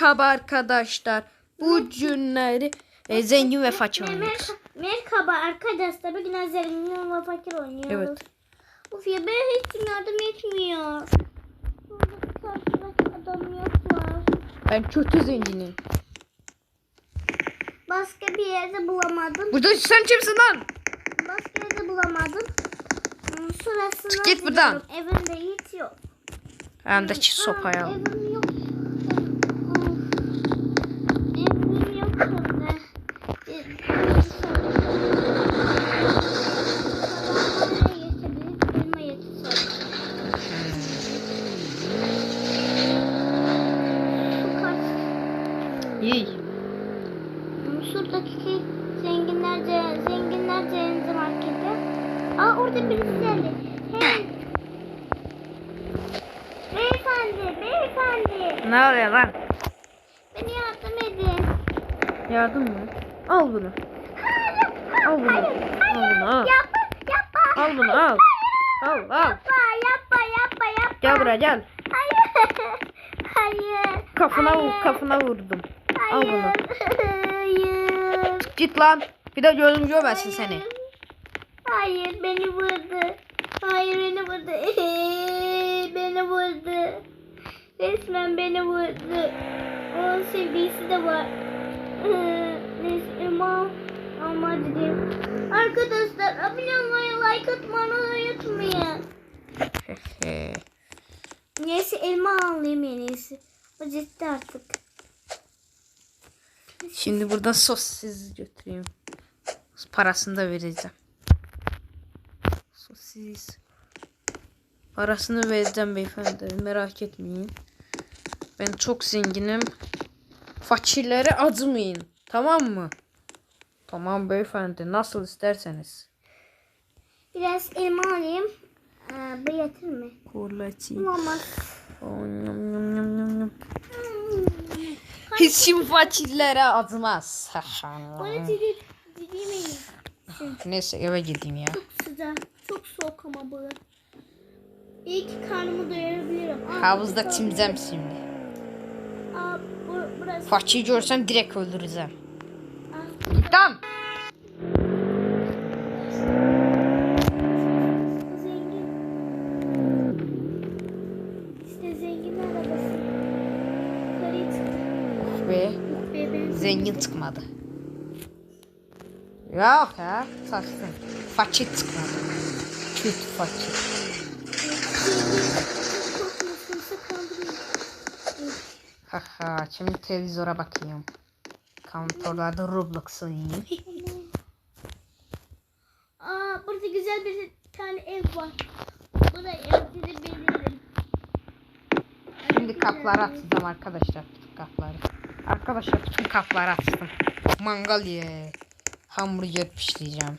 Merhaba arkadaşlar. Bu günleri e, zengin ve fakir oynuyoruz. Merhaba arkadaşlar. Bugün zengin ve fakir oynuyoruz. Evet. Of ya ben hiç yardım etmiyor. Burada adam yok var. Ben kötü zenginim. Başka bir yerde bulamadım. Burada sen kimsin lan? Başka yerde bulamadım. Sırasına Git buradan. Evimde hiç yok. Hem de Aa, sopayı al. Ne oluyor lan? Beni yardım edin. Yardım mı? Al bunu. Al bunu. Al bunu al. Yapma, yapma. Al bunu al. Al al. Yapma, yapma, yapma, yapma. Gel buraya gel. Hayır. Hayır. Kafana vur, Hayır. kafana vurdum. Al Hayır. bunu. Hayır. Git lan. Bir de gözüm görmesin seni. Hayır beni vurdu. Hayır beni vurdu. beni vurdu. Resmen beni vurdu. Onun sevgilisi de var. Neyse ama ama dedim. Arkadaşlar abone olmayı like atmayı unutmayın. Neyse elma alayım en iyisi. O ciddi artık. Şimdi buradan sosis götüreyim. Parasını da vereceğim. Sosis. Parasını vereceğim beyefendi. Merak etmeyin. Ben çok zenginim. Fakirlere acımayın. Tamam mı? Tamam beyefendi. Nasıl isterseniz. Biraz elma alayım. Aa, bu yeter mi? Kurlaçı. Olmaz. Hiç kim fakirlere acımaz. Bana dedi. Neyse eve gideyim ya. Çok sıcak. Çok soğuk ama bu. İyi ki karnımı doyurabilirim. Havuzda çimeceğim şimdi. Aa, bu, görsem direkt arabası. Yukarıya çıktı. Ve zengin çıkmadı. Yok ya saçtım. Fakir çıkmadı. Kötü fakir. Haha şimdi televizyora bakayım. Kontrollerde Roblox oynayayım. Aa, burada güzel bir tane ev var. Burada evdirebilirim. Şimdi kapları atacağım arkadaşlar. Bütün kapları. Arkadaşlar bütün kapları açtım. Mangal ye. Hamburger pişireceğim.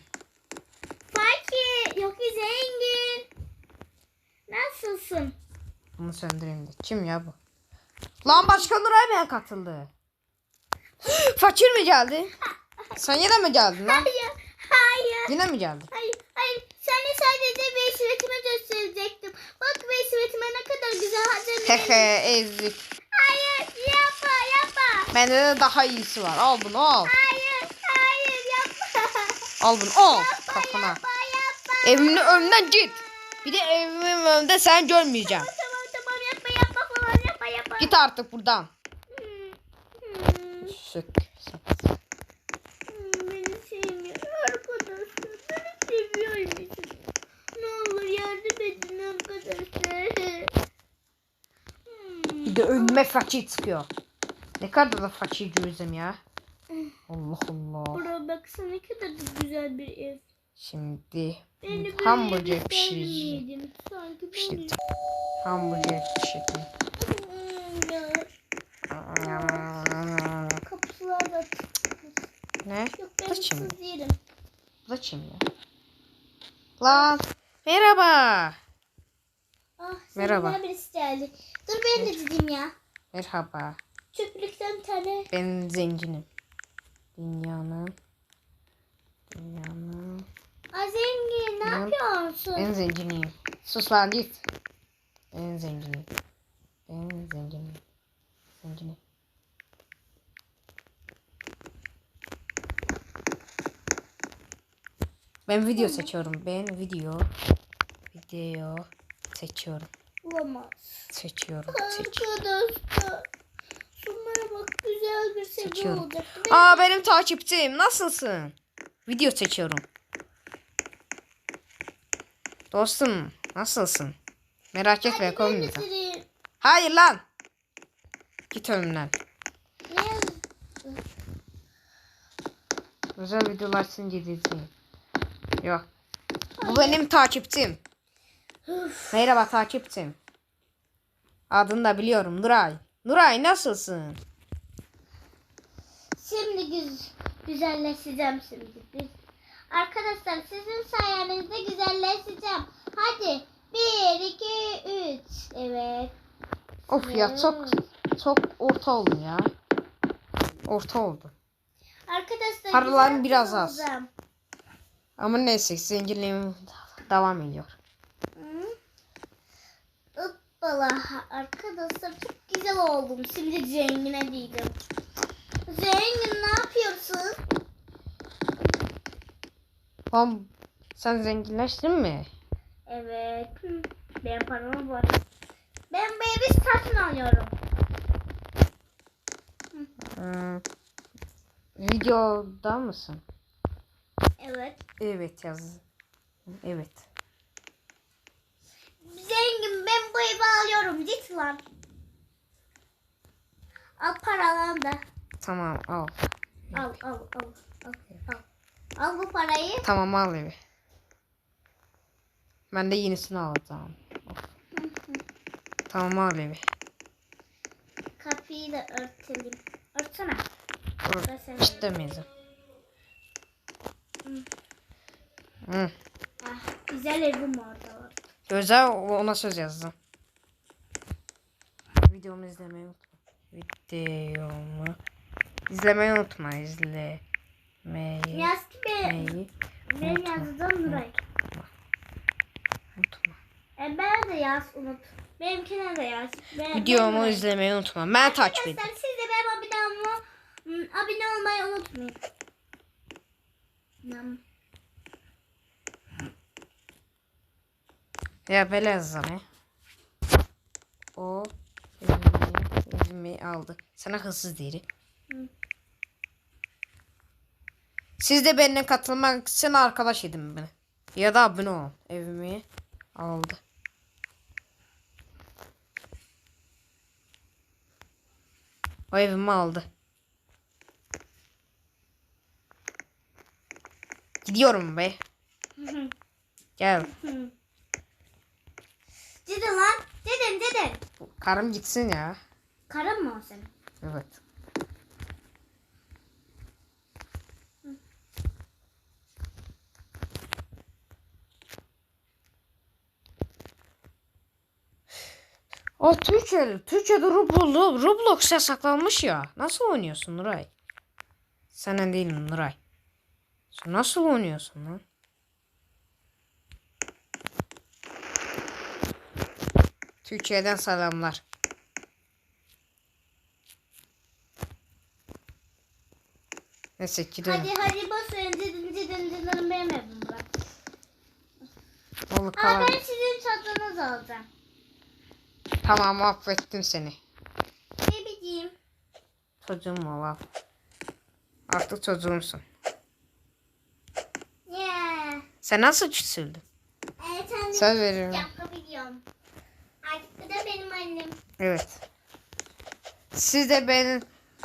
Fakir, yok zengin. Nasılsın? Bunu söndüreyim de. Kim ya bu? Lan başkan Nuray Bey katıldı. Fakir mi geldi? Sen yine mi geldin lan? Hayır, hayır, Yine mi geldin? hayır, hayır. Seni sadece veşvetime gösterecektim. Bak veşvetime ne kadar güzel hazırladım. Hehe ezik. hayır, yapma, yapma. Bende de daha iyisi var. Al bunu al. Hayır, hayır, yapma. Al bunu al. Kafana. Yapma, yapma. Evimin önünden git. Bir de evimin önünde sen görmeyeceğim. Tamam, tamam, yapma, yapma falan, yapma, yapma. Git artık buradan. Sök. sök. Hmm, Beni sevmiyor arkadaşlar. Beni seviyormuş. Ne olur yardım edin arkadaşlar. Hmm. Bir de önüme fakir çıkıyor. Ne kadar da fakir gözüm ya. Allah Allah. Buraya baksana ne kadar da güzel bir ev. Şimdi hamburger pişireceğim. isterdim. Sanki ben Pişireceğim. Hamburger pişireceğim. Ya. Kapılar da Ne? Yok ben ya? Lan. Merhaba. Ah, Merhaba. Merhaba. birisi geldi. Dur ben de dedim ya. Merhaba. Çöplükten bir tane. Ben zenginim. Dünyanın Dünyanın Aa zengin ne Ne? yapıyorsun? en zenginiyim. Sus lan git. En zenginim. Zengin, zengin. Zengin. Ben video seçiyorum. Ben video video seçiyorum. Olamaz. Seçiyorum. Seç. Arkadaşlar. Şunlara bak güzel bir seviye olacak. Değil Aa benim takipçim. Nasılsın? Video seçiyorum. Dostum nasılsın? Merak etme komik. Hayır lan. Git önümden. Özel videolar için gideceğim. Yok. Bu benim takipçim. Merhaba takipçim. Adını da biliyorum. Nuray. Nuray nasılsın? Şimdi güz güzelleşeceğim şimdi. Biz- Arkadaşlar sizin sayenizde güzelleşeceğim. Hadi. Bir, iki, üç. Evet. Of ya çok çok orta oldu ya. Orta oldu. Arkadaşlar Paralarım biraz az. olacağım. Ama neyse zenginliğim devam ediyor. Hoppala. Arkadaşlar çok güzel oldum. Şimdi zengine diyeceğim. Zengin ne yapıyorsun? Oğlum sen zenginleştin mi? Evet. Benim param var. Ben evi satın alıyorum. Hmm. Videoda mısın? Evet. Evet yaz. Evet. Zengin ben bu evi alıyorum. Git lan. Al paralarını da. Tamam al. Al al al. Al, al. al bu parayı. Tamam al evi. Ben de yenisini alacağım. Tamam al evi. Kapıyı da örtelim. Örtsene. Versene. İstemeyeceğim. Hı. Ah, güzel evim orada var. Özel ona söz yazdım. Videomu izlemeyi unutma. Videomu izlemeyi unutma. İzlemeyi Yaz ki ben, ben unutma. yazacağım Nuray. unutma. E ben de yaz unut. Benimkine de yaz. Ben, Videomu ben- izlemeyi unutma. Ben takip edin. Siz de benim abone olmayı, hmm, abone olmayı unutmayın. Ya yazsam ya. O evimi, evimi aldı. Sana hırsız. Hı. Siz de benimle katılmak için arkadaş edin beni. Ya da abone olun. Evimi aldı. O evimi aldı. Gidiyorum be. Gel. Cidden lan. Cidden cidden. Karım gitsin ya. Karın mı o senin? Evet. O Türkçe, Türkçe'de Roblox, Roblox yasaklanmış ya. Nasıl oynuyorsun Nuray? Senden değilim Nuray. Sen nasıl oynuyorsun lan? Türkiye'den selamlar. Neyse gidelim. Hadi hadi boş verin cidden cidden cidden benim evim bırak. Aa ben sizin çadırınızı alacağım. Tamam affettim seni. Ne bileyim. Çocuğum ol al. Artık çocuğumsun. Yeah. Sen nasıl küçüldün? Evet de Söz veriyorum. yapabiliyorum. Artık bu da benim annem. Evet. Siz de benim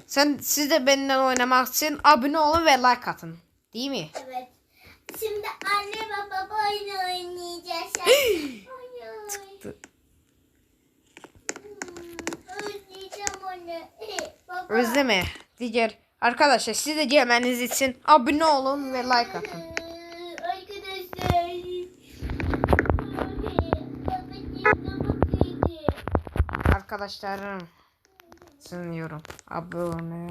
sen siz de benimle oynamak için abone olun ve like atın. Değil mi? Evet. Şimdi anne ve baba oyunu oynayacağız. Özleme. Diğer arkadaşlar siz de gelmeniz için abone olun ve like atın. Arkadaşlarım sunuyorum. Abone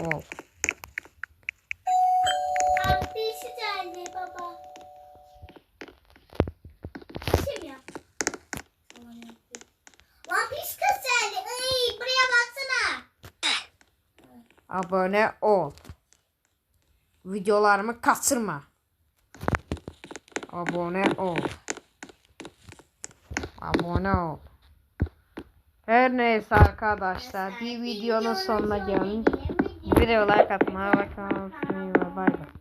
ol. Abi işi geldi baba. Kim ya? Lan pis kız geldi. Ay, buraya baksana. Abone ol. Videolarımı kaçırma. Abone ol. Abone ol. Her neyse arkadaşlar bir videonun sonuna geldik. Video like atmayı, bakmayı unutmayın. Bay bay.